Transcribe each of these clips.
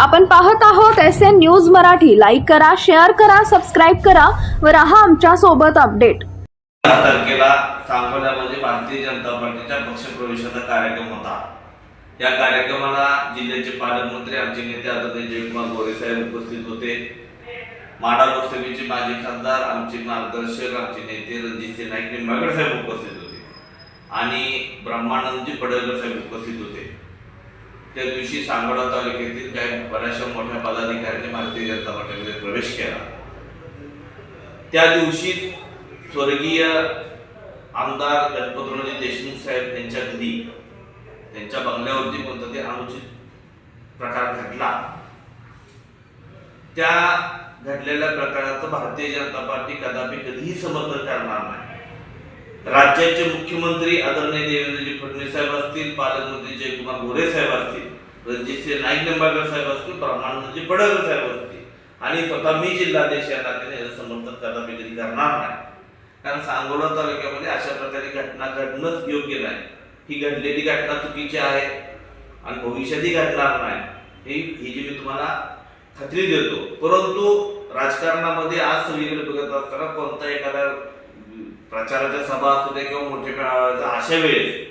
आपण पाहत आहोत S N news Marathi. Like करा शेअर करा सबस्क्राईब करा व राहा आमच्यासोबत अपडेट तारखेला सांगोल्यामध्ये भारतीय जनता पार्टीच्या पक्षप्रवेशाचा कार्यक्रम होता. या कार्यक्रमाला जिल्ह्याचे पालकमंत्री आमचे नेते आदरणीय जयकुमार गोरे साहेब उपस्थित होते. माडा लोकसभेचे माजी खासदार आमचे मार्गदर्शक आमचे नेते रणजितसिंह नाईक निंबाळकर साहेब उपस्थित होते. आणि ब्रह्मानंदजी पडळकर साहेब उपस्थित होते. त्या दिवशी सांगोडा तालुक्यातील काही बऱ्याचशा मोठ्या पदाधिकाऱ्यांनी भारतीय जनता पार्टीमध्ये प्रवेश केला. त्या दिवशी स्वर्गीय आमदार गणपतरावजी देशमुख साहेब त्यांच्या घरी त्यांच्या बंगल्यावरती कोणता ते अनुचित प्रकार घडला. त्या घडलेल्या प्रकाराचं भारतीय जनता पार्टी कदापि कधीही समर्थन करणार नाही. राज्याचे मुख्यमंत्री आदरणीय देवेंद्रजी फडणवीस साहेब असतील पालकमंत्री जयकुमार गोरे साहेब असतील म्हणजे रणजितसिंह नाईक निंबाळकर साहेब असतील म्हणजे पडळकर साहेब असतील. आणि स्वतः मी जिल्हाध्यक्ष या नात्याने याचं समर्थन मी कधी करणार नाही. कारण सांगोला तालुक्यामध्ये अशा प्रकारे घटना घडणंच योग्य नाही. ही घडलेली घटना चुकीची आहे आणि भविष्यातही घडणार नाही. ही ही जी मी तुम्हाला खात्री देतो. परंतु राजकारणामध्ये आज सगळीकडे बघत असताना कोणता एखादा प्रचाराच्या सभा असू द्या किंवा मोठे मेळाव्याचा अशा वेळेस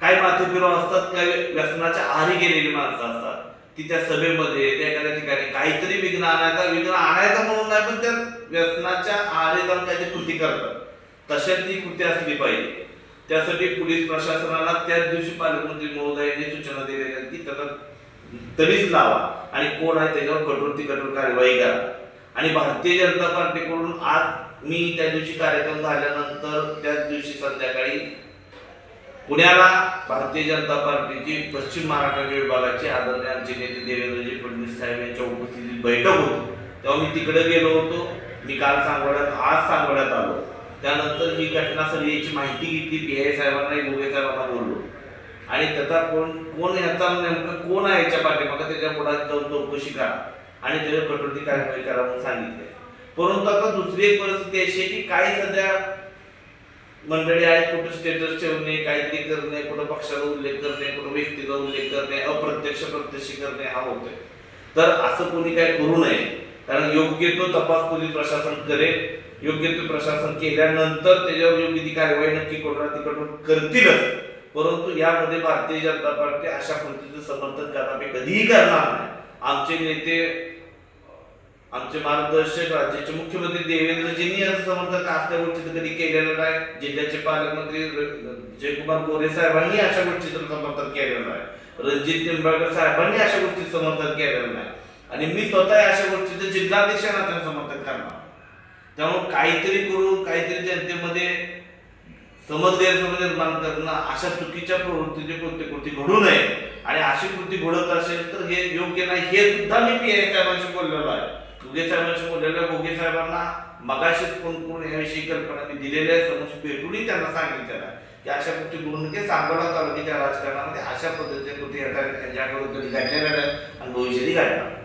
काही माथेफिरव असतात काही व्यसनाच्या आहारी गेलेली माणसं असतात. की त्या सभेमध्ये त्या एखाद्या ठिकाणी काहीतरी विघ्न आणायचा विघ्न आणायचा म्हणून नाही पण त्या व्यसनाच्या आहारी जाऊन काहीतरी कृती करतात. तशात ती कृती असली पाहिजे. त्यासाठी पोलीस प्रशासनाला त्याच दिवशी पालकमंत्री महोदयांनी सूचना दिलेल्या आहेत की त्याचा तरीच लावा आणि कोण आहे त्याच्यावर कठोर ती कठोर कार्यवाही करा. आणि भारतीय जनता पार्टीकडून आज मी त्या दिवशी कार्यक्रम झाल्यानंतर त्याच दिवशी संध्याकाळी पुण्याला भारतीय जनता पार्टीची पश्चिम महाराष्ट्र विभागाचे आदरणीय आमचे नेते देवेंद्रजी फडणवीस साहेब यांच्या उपस्थितीत बैठक होती. तेव्हा मी तिकडे गेलो होतो. मी काल सांगोड्यात आज सांगोड्यात आलो. त्यानंतर ही घटना सगळी याची माहिती घेतली. पी आय साहेबांना गोगे साहेबांना बोललो. आणि त्याचा कोण कोण ह्याचा नेमकं कोण आहे याच्या पाठीमागं त्याच्या पुढात जाऊन चौकशी करा. आणि त्याच्यावर कठोरती कार्यवाही करा म्हणून सांगितले. परंतु आता दुसरी एक परिस्थिती अशी आहे की काही सध्या मंडळी आहेत कुठं स्टेटस ठेवणे काहीतरी करणे कुठं पक्षाचा उल्लेख करणे कुठं व्यक्तीचा उल्लेख करणे अप्रत्यक्ष प्रत्यक्ष करणे हा होतोय. तर असं कोणी काय करू नये कारण योग्य तो तपास पोलीस प्रशासन करेल योग्य ते प्रशासन केल्यानंतर त्याच्यावर योग्य ती कारवाई नक्की कोणाला तिकडून करतीलच. परंतु यामध्ये भारतीय जनता पार्टी अशा कृतीचं समर्थन कदापि कधीही करणार नाही. आमचे नेते आमचे मार्गदर्शक राज्याचे मुख्यमंत्री देवेंद्रजींनी याचं समर्थक असल्या गोष्टीचं कधी केलेलं नाही. जिल्ह्याचे पालकमंत्री जयकुमार गोरे साहेबांनी अशा गोष्टीचं समर्थन केलेलं नाही. रणजित निंबाळकर साहेबांनी अशा गोष्टीचं समर्थन केलेलं नाही. आणि मी स्वतः अशा गोष्टीचं जिल्हाध्यक्षांना त्यांना समर्थन करणार. त्यामुळे काहीतरी करून काहीतरी जनतेमध्ये समज गैरसमज निर्माण करणं अशा चुकीच्या प्रवृत्तीची कोणती कृती घडू नये आणि अशी कृती घडत असेल तर हे योग्य नाही हे सुद्धा मी पी आय साहेबांशी बोललेलो आहे. भुगे साहेबांशी बोललेलं आहे भुगे साहेबांना मगाशी कोण कोण याविषयी कल्पना मी दिलेल्या आहे. समोर भेटूनही त्यांना सांगितलेलं आहे की अशा गोष्टी घडू नये सांगोला तालुक्याच्या राजकारणामध्ये अशा पद्धतीच्या कृती येतात ह्याच्याकडून कधी घडलेल्या आहेत आणि भविष्यही घडणार